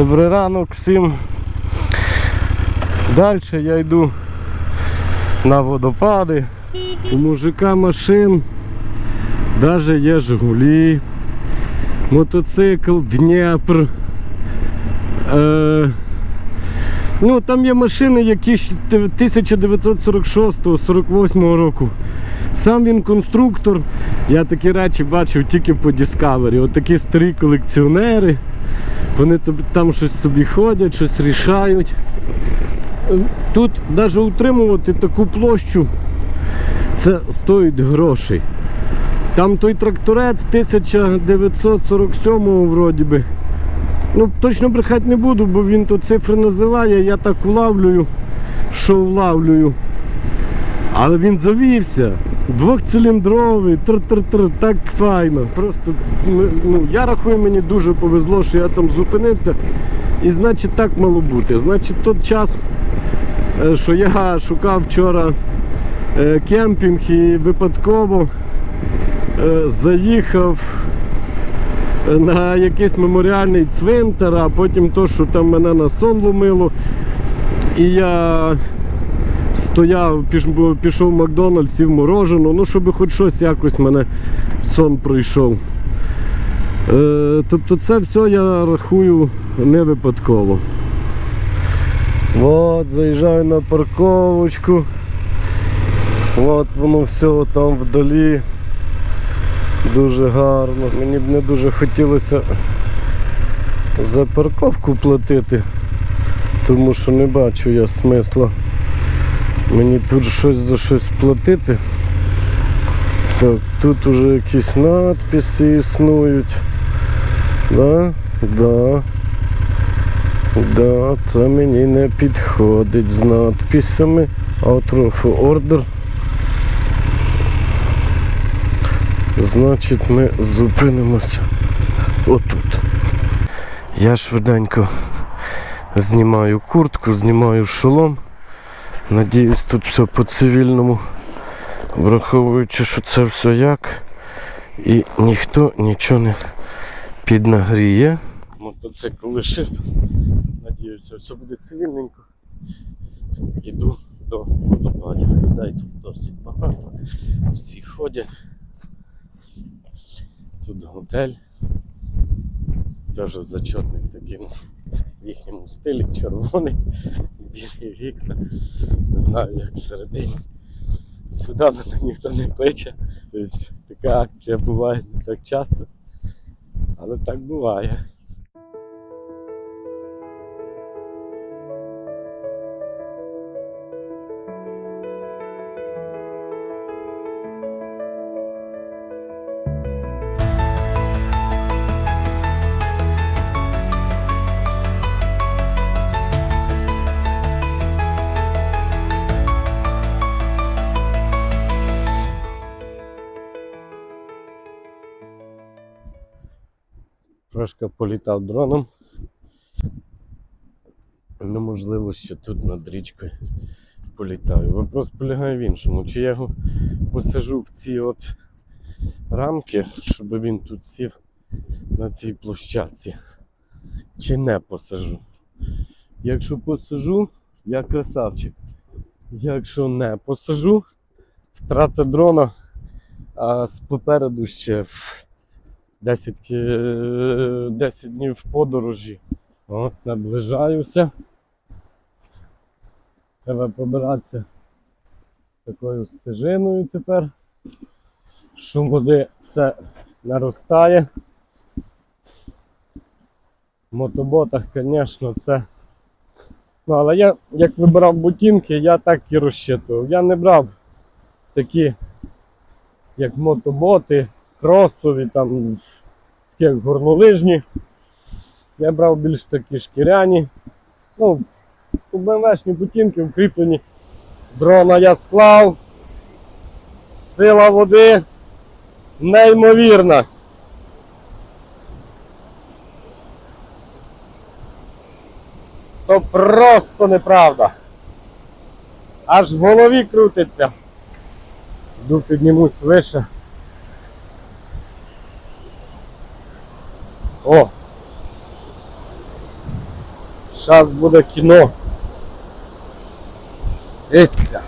Добрий ранок всім. Далі я йду на водопади. У мужика машин навіть є Жигулі, мотоцикл, Дніпр. Е, ну, там є машини, які 1946-48 року. Сам він конструктор. Я такі речі бачив тільки по Discovery. От старі колекціонери. Вони там щось собі ходять, щось рішають. Тут навіть утримувати таку площу це стоїть грошей. Там той тракторець 1947 вроді би. Ну, точно брехати не буду, бо він то цифри називає, я так улавлюю, що улавлюю. Але він завівся. Двохциліндровий, тр-тр-тр, так файно. Просто ну, я рахую, мені дуже повезло, що я там зупинився. І значить так мало бути. Значить, той час, е, що я шукав вчора е, кемпінг і випадково е, заїхав на якийсь меморіальний цвинтар, а потім то, що там мене на сон ломило. І я стояв, піш- пішов в Макдональдс, сів мороженого, ну щоб хоч щось якось мене сон пройшов. Е, тобто це все я рахую не випадково. От, заїжджаю на парковочку. От воно все там вдалі. Дуже гарно. Мені б не дуже хотілося за парковку платити, тому що не бачу я смисла мені тут щось за щось платити. Так, тут уже якісь надписи існують. Да? Да. Да, це мені не підходить з надписами. Out of order. Значить ми зупинимося отут. Я швиденько знімаю куртку, знімаю шолом. Надіюсь, тут все по-цивільному, враховуючи, що це все як. І ніхто нічого не піднагріє. Мотоцикл лишив. Надіюся, все буде цивільненько. Іду до водопадів. Людей тут досить багато. Всі ходять. Тут готель. Дуже зачетний таким в їхньому стилі, червоний, білі вікна. Не знаю, як всередині. Сюди ніхто не пече. Тобто така акція буває не так часто, але так буває. Трошки політав дроном. Неможливо, що тут над річкою політаю. Вопрос полягає в іншому. Чи я його посажу в ці от рамки, щоб він тут сів на цій площадці, чи не посажу. Якщо посажу, я красавчик. Якщо не посажу, втрата дрона, а з попереду ще 10, 10 днів в подорожі. От, наближаюся. Треба побиратися такою стежиною тепер. Шум води все наростає. В мотоботах, звісно, це. Ну, але я, як вибирав ботинки, я так і розчитував. Я не брав такі, як мотоботи, кросові, там, такі горнолижні. Я брав більш такі шкіряні. Ну, у БМВшні ботинки вкріплені. Дрона я склав. Сила води неймовірна. То просто неправда. Аж в голові крутиться. Йду піднімусь вище. О! Зараз буде кіно. Дивіться.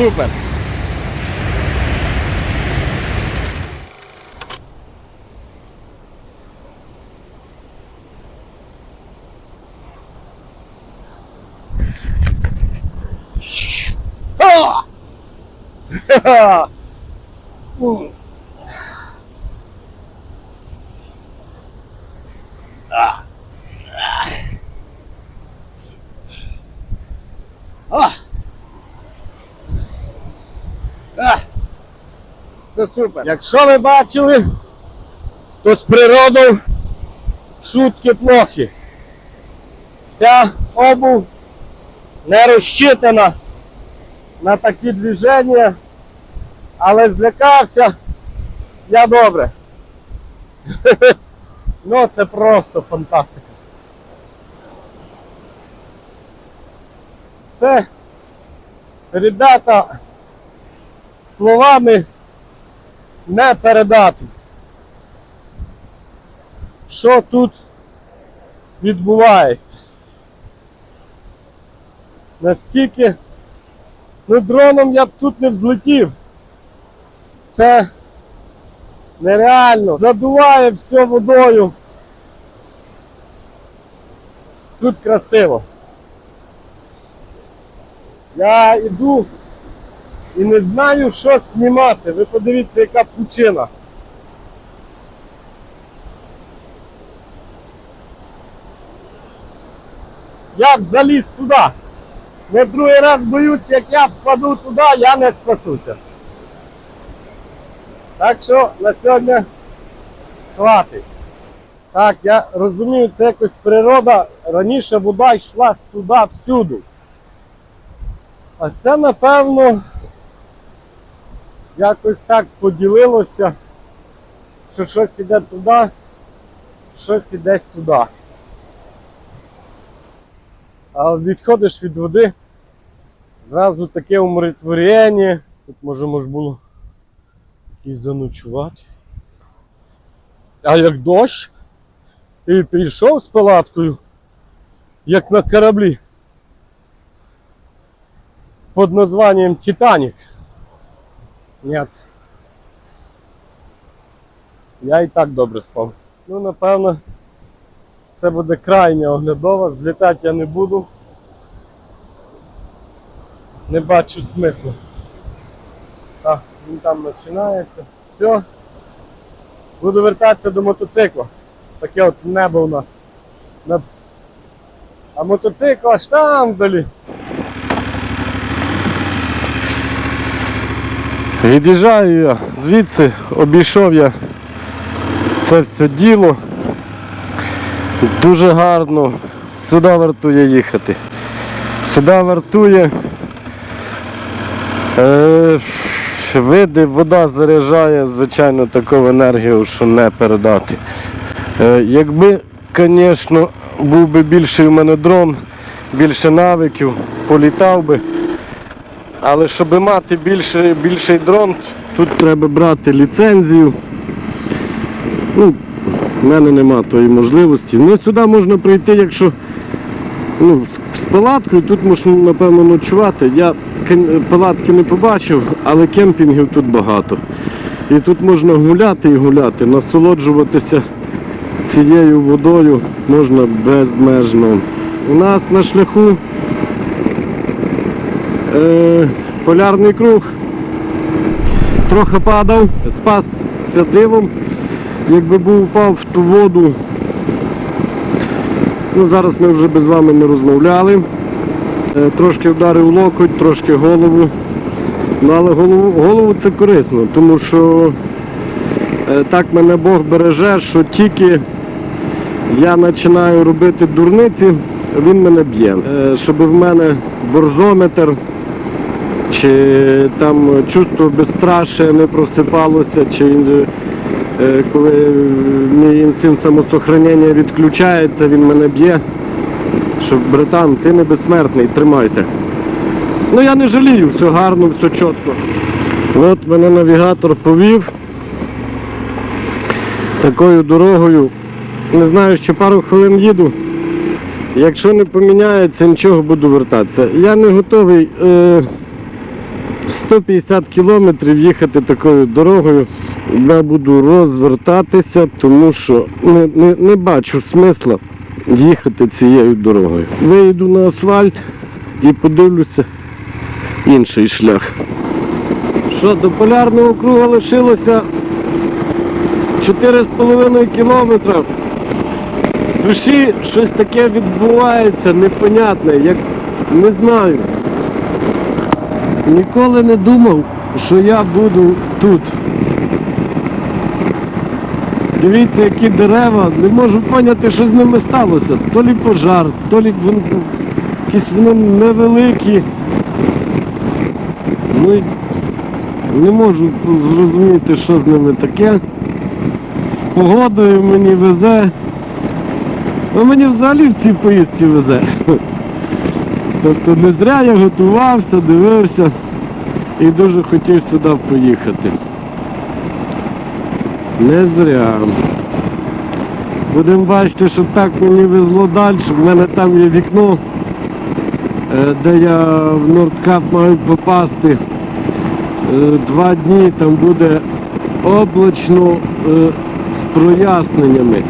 Це супер. Ха! Ха-ха! М. А. А. А. Це супер. Якщо ви бачили, то з природою шутки плохі. Ця обув не розчитана на такі движення, але злякався я добре. Ну це просто фантастика. Це ребята словами не передати. Що тут відбувається? Наскільки ну дроном я б тут не взлетів. Це нереально. Задуває все водою. Тут красиво. Я йду і не знаю, що знімати. Ви подивіться, яка пучина. Я заліз туди. Не в другий раз боюсь, як я впаду туди, я не спасуся. Так що на сьогодні хватить. Так, я розумію, це якось природа. Раніше вода йшла сюди всюди. А це, напевно, якось так поділилося, що щось іде туди, щось іде сюди. А відходиш від води, зразу таке умиротворення. Тут може може було і заночувати. А як дощ, і прийшов з палаткою, як на кораблі під названням Титанік. Нет. Я і так добре спав. Ну, напевно, це буде крайня оглядова, злітати я не буду. Не бачу смислу. Так, він там починається. Все. Буду вертатися до мотоцикла. Таке от небо у нас. А мотоцикл аж там вдалі. Від'їжджаю я звідси, обійшов я це все діло. Дуже гарно. Сюди вартує їхати. Сюди вартує. Е, види, вода заряджає, звичайно, таку енергію, що не передати. Е, якби, звісно, був би більший у мене дрон, більше навиків, політав би. Але щоб мати більше, більший дрон, тут треба брати ліцензію. Ну, в мене нема тої можливості. Ну, сюди можна прийти, якщо ну, з, палаткою, тут можна, напевно, ночувати. Я палатки не побачив, але кемпінгів тут багато. І тут можна гуляти і гуляти, насолоджуватися цією водою можна безмежно. У нас на шляху е, полярний круг. Трохи падав, спасся дивом. Якби був упав в ту воду, Ну, зараз ми вже без вами не розмовляли. Е, Трошки вдарив локоть, трошки голову. Ну, але голову, голову це корисно, тому що е, так мене Бог береже, що тільки я починаю робити дурниці, він мене б'є. Е, Щоб в мене борзометр чи там чувство безстрашия не просипалося, чи е, коли мій інстинкт самосохранення відключається, він мене б'є. Щоб братан, ти не безсмертний, тримайся. Ну я не жалію, все гарно, все чітко. От мене навігатор повів такою дорогою. Не знаю, ще пару хвилин їду. Якщо не поміняється, нічого буду вертатися. Я не готовий е, 150 кілометрів їхати такою дорогою. Я буду розвертатися, тому що не, не, не бачу смисла їхати цією дорогою. Вийду на асфальт і подивлюся інший шлях. Що, до полярного круга лишилося 4,5 кілометра. В душі щось таке відбувається, непонятне, як не знаю. Ніколи не думав, що я буду тут. Дивіться, які дерева, не можу поняти, що з ними сталося. То лі пожар, то лі якісь вони невеликі. Ну, не можу зрозуміти, що з ними таке. З погодою мені везе. Ну мені взагалі в цій поїздці везе. Тобто не зря я готувався, дивився і дуже хотів сюди поїхати. Не зря. Будемо бачити, що так мені везло далі. В мене там є вікно, е, де я в Нордкап маю попасти. Е, Два дні там буде облачно е, з проясненнями.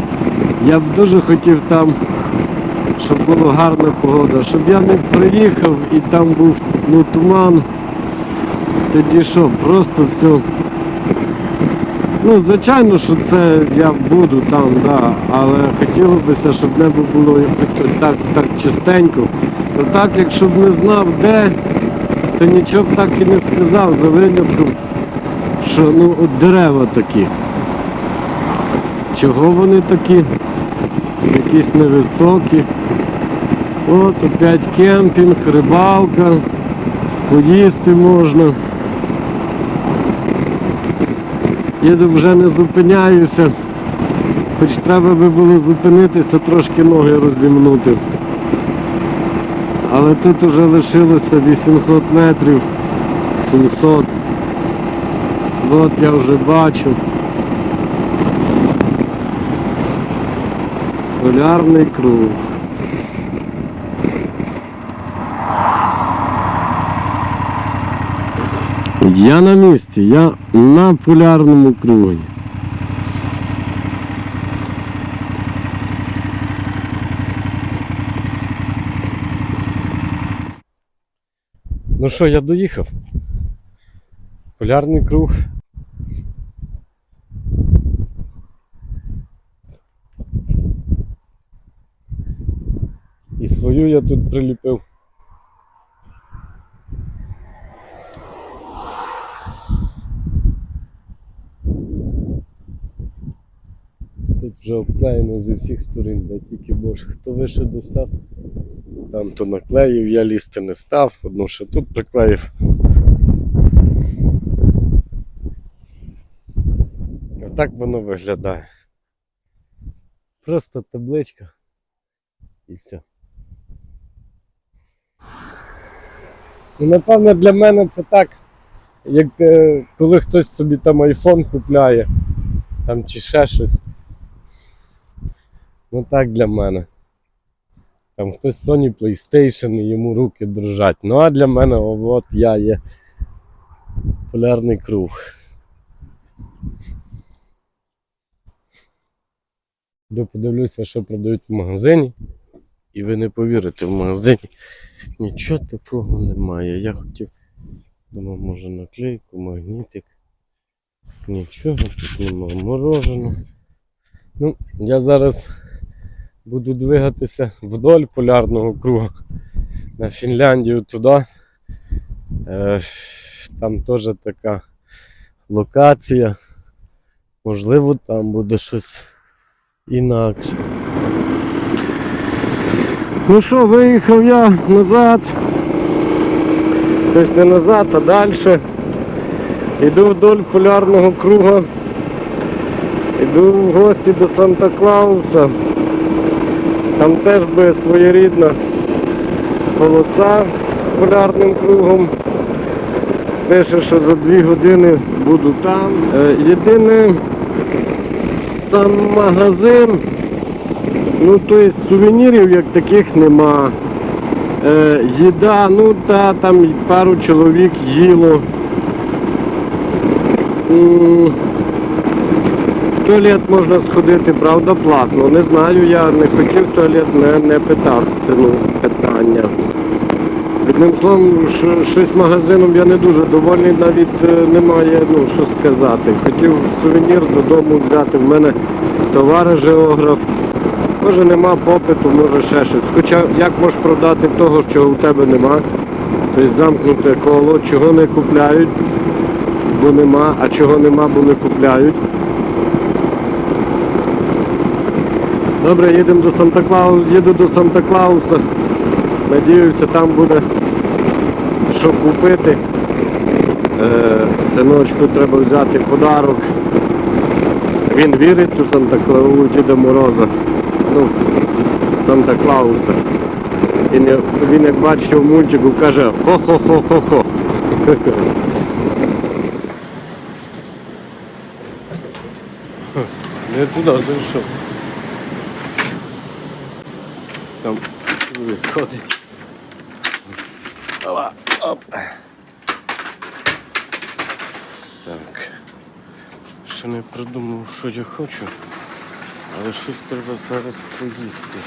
Я б дуже хотів там, щоб була гарна погода, щоб я не приїхав і там був ну, туман. Тоді що, просто все. Ну, звичайно, що це я буду там, да, але хотілося б, щоб небо було так, так чистенько. То так, якщо б не знав де, то нічого б так і не сказав за винятком, що ну от дерева такі. Чого вони такі? Якісь невисокі. От опять кемпінг, рибалка, поїсти можна. Я вже не зупиняюся, хоч треба би було зупинитися, трошки ноги розімнути. Але тут вже лишилося 800 метрів, 700. От я вже бачу. Полярний круг. Я на місці, я на полярному кругі. Ну що, я доїхав. Полярний круг. Свою я тут приліпив. Тут вже обклеєно зі всіх сторін, де тільки боже, хто вище достав, там то наклеїв, я лізти не став, одну ще тут приклеїв. Отак воно виглядає. Просто табличка і все. Ну, напевно, для мене це так, як е, коли хтось собі там айфон купляє, там чи ще щось. Ну так для мене. Там хтось Sony PlayStation і йому руки дрожать. Ну а для мене о, от я є полярний круг. Йду подивлюся, що продають в магазині. І ви не повірите, в магазині нічого такого немає. Я хотів, думав, може наклейку, магнітик. Нічого тут немає. Морожено. Ну, я зараз Буду двигатися вдоль полярного круга на Фінляндію туди. Е, Там теж така локація. Можливо, там буде щось інакше. Ну що, виїхав я назад. Тобто не назад, а далі. Йду вдоль полярного круга. Йду в гості до Санта-Клауса. Там теж буде своєрідна полоса з полярним кругом. Пише, що за дві години буду там. Е, Єдине сам магазин, ну то є сувенірів як таких нема. Е, їда, ну та там пару чоловік їло. В туалет можна сходити, правда, платно. Не знаю, я не хотів туалет, не, не питав ціну питання. Одним словом, що- щось магазином я не дуже довольний, навіть е, немає ну, що сказати. Хотів сувенір додому взяти. В мене товариш географ. Може нема попиту, може ще щось. Хоча як можеш продати того, чого в тебе нема? Тобто замкнуте коло, чого не купляють, бо нема, а чого нема, бо не купляють. Добре, їдемо до Санта-Клауса, їду до Санта-Клауса. Надіюся, там буде що купити. Е, синочку треба взяти подарок. Він вірить у Санта-Клаусу, Діда Мороза. Ну, Санта-Клауса. Він, як- він як бачив в мультику, каже хо-хо-хо-хо-хо. Не туди зайшов. Там чоловік ходить. Опа, оп. Так. Ще не придумав, що я хочу, але щось треба зараз поїсти.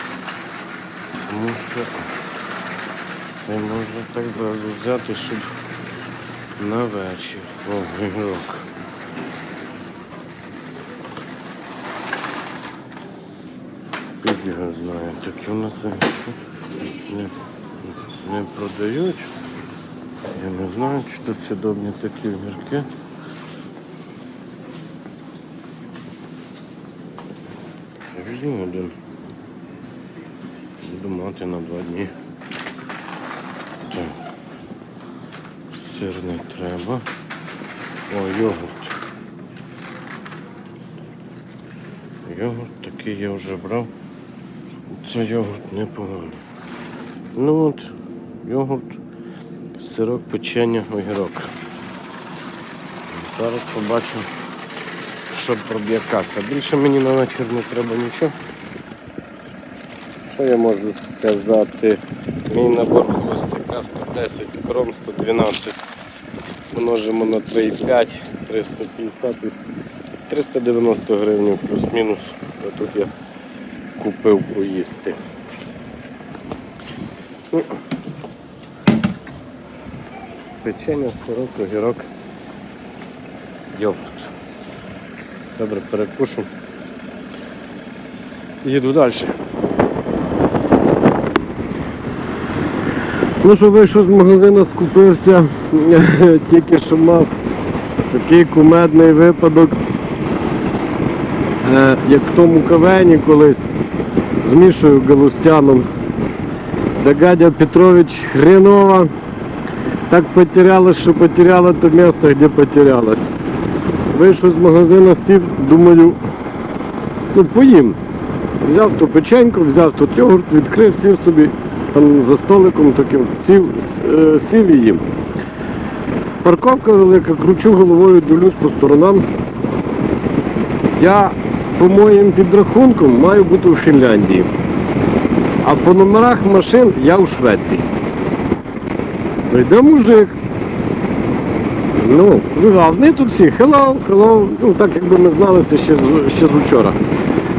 Тому що не можу так зразу взяти, щоб на вечір. О, гігрок. Під його знає, такі у нас не, не продають. Я не знаю, чи то сідобні такі огірки. Візьму один. Буду мати на два дні. Так. Сир не треба. О, йогурт. Йогурт такий я вже брав. Це йогурт непоганий. Ну от, йогурт, сирок, печення, огірок. Зараз побачимо, що проб'є каса. Більше мені на вечір не треба нічого. Що я можу сказати? Мій набор холостяка 110, кром 112. Множимо на 3,5, 350 390 гривень плюс-мінус. А Тут я купив поїсти. Ну, Печення, сирок, огірок, йогурт. Добре, перекушу. Їду далі. Ну що вийшов з магазину, скупився, тільки що мав такий кумедний випадок, е, як в тому кавені колись з Мішою Галустяном. Да Гадя Петрович хренова. Так потерялась, що потеряла то місце, де потерялась. Вийшов з магазину, сів, думаю, ну поїм. Взяв ту печеньку, взяв тут йогурт, відкрив, сів собі там за столиком таким, сів, е, сів і їм. Парковка велика, кручу головою, дивлюсь по сторонам. Я по моїм підрахункам маю бути у Фінляндії. А по номерах машин я у Швеції. Ну, Йде мужик. Ну, ну, вони тут всі hello, hello, ну так якби ми зналися ще, ще з учора,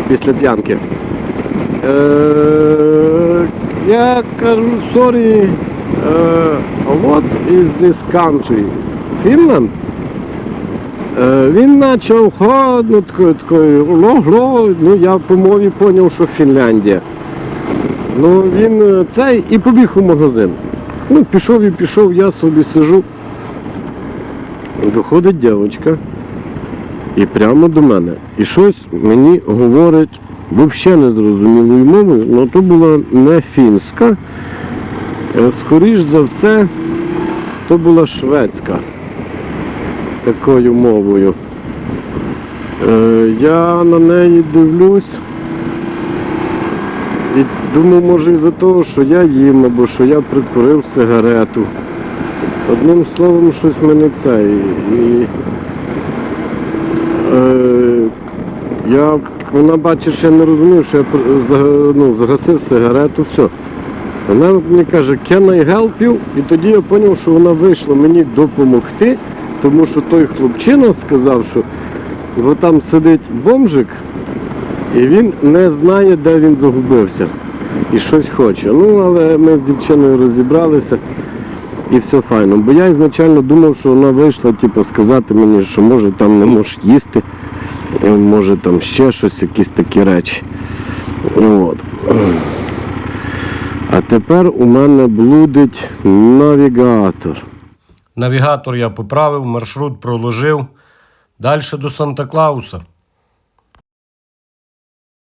після п'янки. Е, я кажу, sorry, е, what is this country? Finland? Е, він почав ходно такою ну я по мові зрозумів, що Фінляндія. Ну він е, цей і побіг у магазин. Ну, пішов і пішов, я собі сижу. Виходить дівчинка і прямо до мене. І щось мені говорить взагалі незрозумілою мовою, але то була не фінська. Е, Скоріш за все, то була шведська такою мовою. Е, я на неї дивлюсь і думав, може із-за того, що я їм, або що я прикурив сигарету. Одним словом, щось мене це. І, е, я, вона бачить, що я не розумію, що я ну, загасив сигарету, все. Вона мені каже, can I help you? І тоді я зрозумів, що вона вийшла мені допомогти, тому що той хлопчина сказав, що от там сидить бомжик, і він не знає, де він загубився. І щось хоче. Ну, але ми з дівчиною розібралися і все файно. Бо я ізначально думав, що вона вийшла, типу, сказати мені, що може там не можеш їсти, е, може там ще щось, якісь такі речі. От. А тепер у мене блудить навігатор. Навігатор я поправив, маршрут проложив. Далі до Санта-Клауса.